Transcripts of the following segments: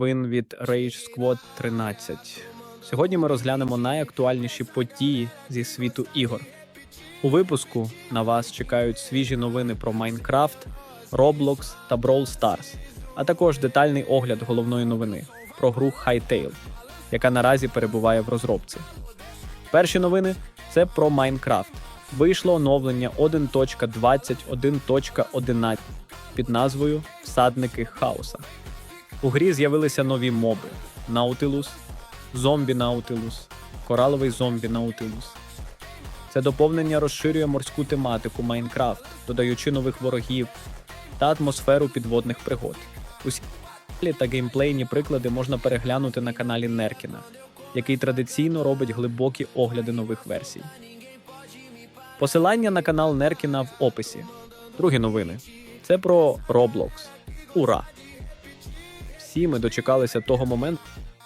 новин від Rage Squad 13. Сьогодні ми розглянемо найактуальніші події зі світу ігор. У випуску на вас чекають свіжі новини про Майнкрафт, Roblox та Brawl Stars, а також детальний огляд головної новини про гру Hytale, яка наразі перебуває в розробці. Перші новини це про Майнкрафт. Вийшло оновлення 1.21.11 під назвою Всадники хаоса. У грі з'явилися нові моби: Наутилус, зомбі Наутилус, кораловий зомбі Наутилус. Це доповнення розширює морську тематику Майнкрафт, додаючи нових ворогів та атмосферу підводних пригод. Усі та геймплейні приклади можна переглянути на каналі Неркіна, який традиційно робить глибокі огляди нових версій. Посилання на канал Неркіна в описі. Другі новини. Це про Roblox. Ура! Всі ми дочекалися того моменту,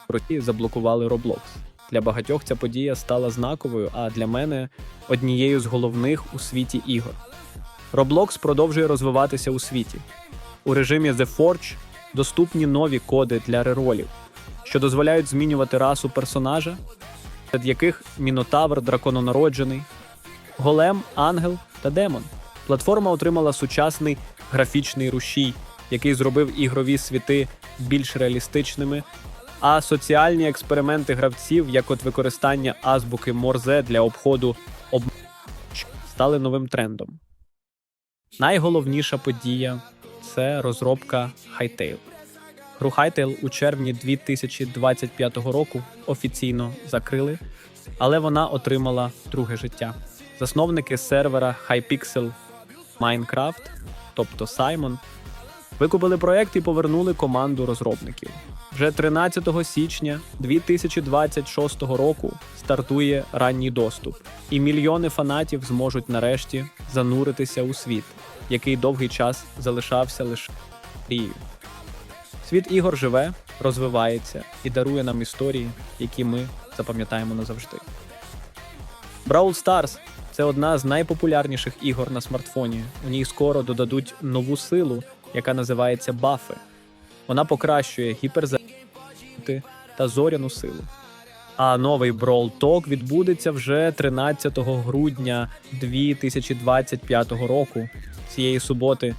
коли заблокували Roblox. Для багатьох ця подія стала знаковою, а для мене однією з головних у світі ігор. Roblox продовжує розвиватися у світі. У режимі The Forge доступні нові коди для реролів, що дозволяють змінювати расу персонажа, серед яких Мінотавр дракононароджений, Голем, Ангел та Демон. Платформа отримала сучасний графічний рушій, який зробив ігрові світи більш реалістичними, а соціальні експерименти гравців, як от використання азбуки Морзе для обходу об стали новим трендом. Найголовніша подія це розробка Hytale. Гру Hytale у червні 2025 року офіційно закрили, але вона отримала друге життя. Засновники сервера Hypixel Minecraft, тобто Simon, викупили проект і повернули команду розробників. Вже 13 січня 2026 року стартує ранній доступ, і мільйони фанатів зможуть нарешті зануритися у світ, який довгий час залишався лише мрією. Світ ігор живе, розвивається і дарує нам історії, які ми запам'ятаємо назавжди. Brawl Stars це одна з найпопулярніших ігор на смартфоні. У ній скоро додадуть нову силу, яка називається бафи. Вона покращує гіперзахисти та зоряну силу. А новий Brawl Talk відбудеться вже 13 грудня 2025 року, цієї суботи.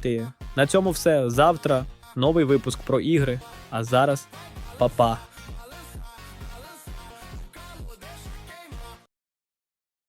Ти. На цьому все. Завтра новий випуск про ігри. А зараз па-па.